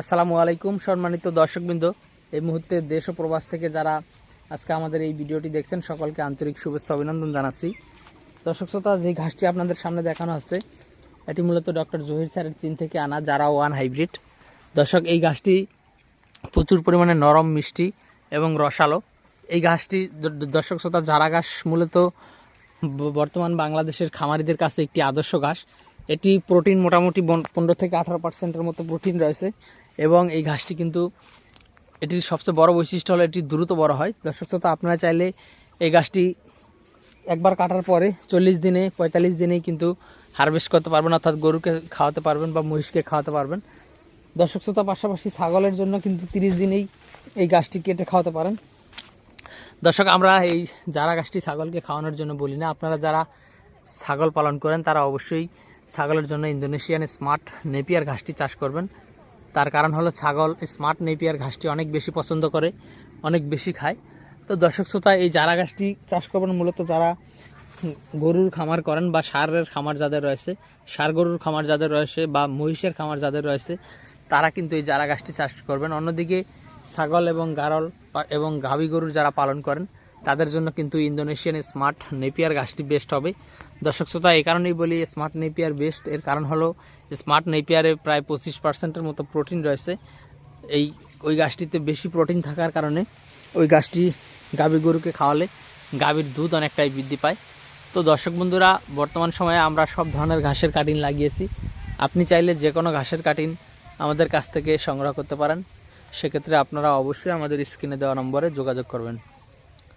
আসসালামু আলাইকুম, সম্মানিত দর্শকবৃন্দ। এই মুহূর্তে দেশ ও প্রবাস থেকে যারা আজকে আমাদের এই ভিডিওটি দেখছেন, সকলকে আন্তরিক শুভেচ্ছা অভিনন্দন জানাচ্ছি। দর্শক শ্রোতা, যে ঘাসটি আপনাদের সামনে দেখানো হচ্ছে, এটি মূলত ডক্টর জহির স্যারের চীন থেকে আনা যারা ওয়ান হাইব্রিড। দর্শক, এই ঘাসটি প্রচুর পরিমাণে নরম, মিষ্টি এবং রসালো। এই ঘাসটি দর্শক শ্রোতা যারা ঘাস মূলত বর্তমান বাংলাদেশের খামারিদের কাছে একটি আদর্শ ঘাস। এটি প্রোটিন মোটামুটি পনেরো থেকে আঠারো পার্সেন্টের মতো প্রোটিন রয়েছে। এবং এই ঘাসটি কিন্তু এটির সবচেয়ে বড় বৈশিষ্ট্য হলো এটি দ্রুত বড় হয়। দর্শক শ্রোতা, আপনারা চাইলে এই গাছটি একবার কাটার পরে চল্লিশ দিনে, পঁয়তাল্লিশ দিনেই কিন্তু হারভেস্ট করতে পারবেন, অর্থাৎ গরুকে খাওয়াতে পারবেন বা মহিষকে খাওয়াতে পারবেন। দর্শক শ্রোতা, পাশাপাশি ছাগলের জন্য কিন্তু তিরিশ দিনেই এই গাছটি কেটে খাওয়াতে পারেন। দর্শক, আমরা এই যারা গাছটি ছাগলকে খাওয়ানোর জন্য বলি না, আপনারা যারা ছাগল পালন করেন, তারা অবশ্যই ছাগলের জন্য ইন্দোনেশিয়ান স্মার্ট নেপিয়ার ঘাসটি চাষ করবেন। তার কারণ হলো ছাগল, স্মার্ট নেপিয়ার ঘাসটি অনেক বেশি পছন্দ করে, অনেক বেশি খায়। তো দর্শক শ্রোতা, এই চারা গাছটি চাষ করবেন, মূলত যারা গরুর খামার করেন বা সারের খামার যাদের রয়েছে, সার গরুর খামার যাদের রয়েছে বা মহিষের খামার যাদের রয়েছে, তারা কিন্তু এই চারা গাছটি চাষ করবেন। অন্যদিকে ছাগল এবং গারল এবং গাভী গরুর যারা পালন করেন তাদের জন্য কিন্তু ইন্দোনেশিয়ান স্মার্ট নেপিয়ার গাছটি বেস্ট হবে। দর্শক শ্রোতা, এই কারণেই বলি স্মার্ট নেপিয়ার বেস্ট এর কারণ হলো স্মার্ট নেপিয়ারে প্রায় পঁচিশ পার্সেন্টের মতো প্রোটিন রয়েছে। এই, ওই গাছটিতে বেশি প্রোটিন থাকার কারণে ওই গাছটি গাভী গরুকে খাওয়ালে গাভীর দুধ অনেকটাই বৃদ্ধি পায়। তো দর্শক বন্ধুরা, বর্তমান সময়ে আমরা সব ধরনের ঘাসের কাটিং লাগিয়েছি। আপনি চাইলে যে কোনো ঘাসের কাটিং আমাদের কাছ থেকে সংগ্রহ করতে পারেন। সেক্ষেত্রে আপনারা অবশ্যই আমাদের স্ক্রিনে দেওয়া নম্বরে যোগাযোগ করবেন।